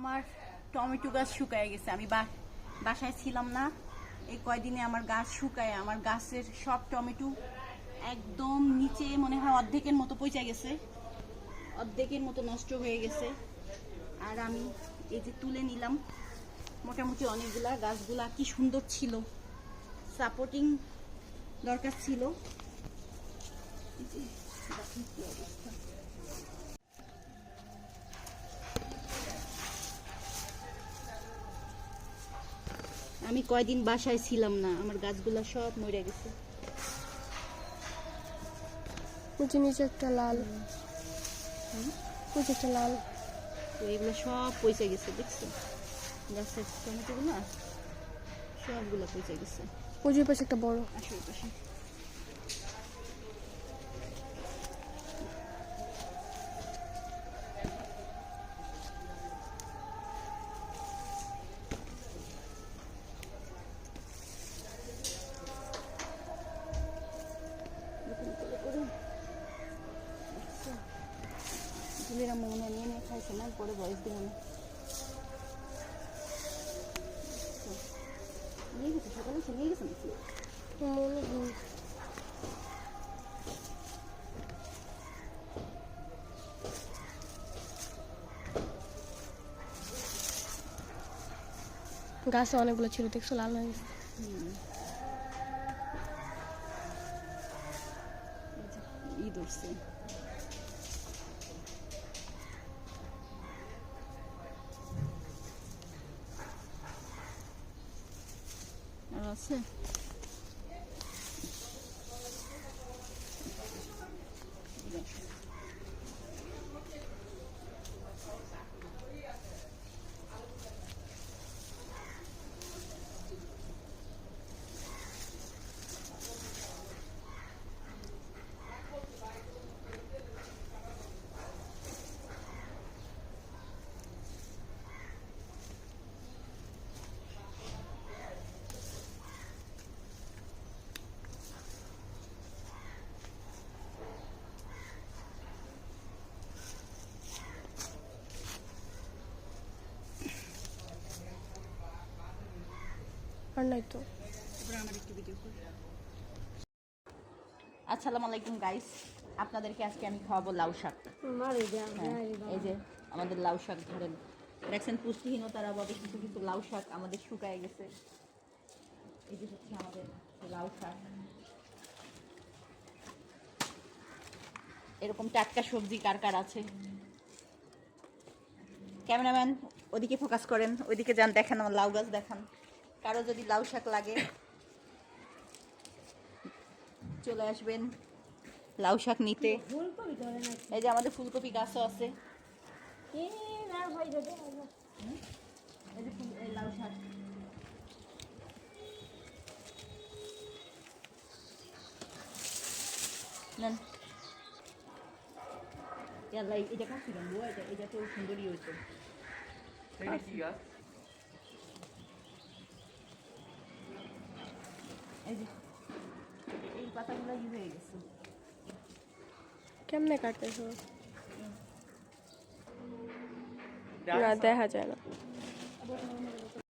আমার টমেটো গাছ শুকায় গেছে। আমি বাসায় ছিলাম না। এই কয়দিনে আমার গাছ শুকায়। আমার গাছের সব টমেটো একদম নিচে মনে হয় অর্ধেকের মতো পচে গেছে। অর্ধেকের মতো নষ্ট হয়ে গেছে। আর আমি এই যে তুলে নিলাম, মোটামুটি অনেকগুলা। গাছগুলা কি সুন্দর ছিল। সাপোর্টিং দরকার ছিল। অবস্থা। আমি কয়দিন বাসায় ছিলাম না আমার গাছগুলা সব মরে গেছে। নিচে নিচে একটা লাল। নিচে একটা লাল। তো এগুলো সব পয়সা গেছে দেখছ? গাছের টমেটোগুলো সবগুলো পয়সা গেছে। ওই পাশে একটা বড়। আসো পাশে এরকম করে করে। আচ্ছা। মনে হয় নিয়ে নিয়ে খাইছে না পরে বয়স দিব না গেছে সকালে এসে গেছে। গাছে অনেকগুলো ছিল দেখছ লাল হয়ে গেছে ঈদ উঠছে আর আছে আর নাই তো। আসসালামু আলাইকুম গাইস আপনাদেরকে আজকে আমি খাওয়াবো লাউ শাক। হ্যাঁ, এই যে আমাদের লাউ শাক ধরেন দেখছেন পুষ্টিহীনতার অভাবে কিছু কিছু লাউ শাক আমাদের শুকায় গেছে। এই যে হচ্ছে আমাদের লাউ শাক। এরকম টাটকা সবজি কার কার আছে? ক্যামেরাম্যান ওদিকে ফোকাস করেন ওইদিকে যান দেখান আমার লাউ গাছ দেখান। কারও যদি লাউ শাক লাগে চলে আসবেন লাউ শাক নিতে। এই যে আমাদের ফুলকপি গাছও আছে। লাউ শাক। নেন। এটা এটা এটা তো সুন্দরই হয়েছে। এই যে এই পাতাগুলো ই হয়ে গেছে। কেমনে কাটতেছো? না দেখা যায় না।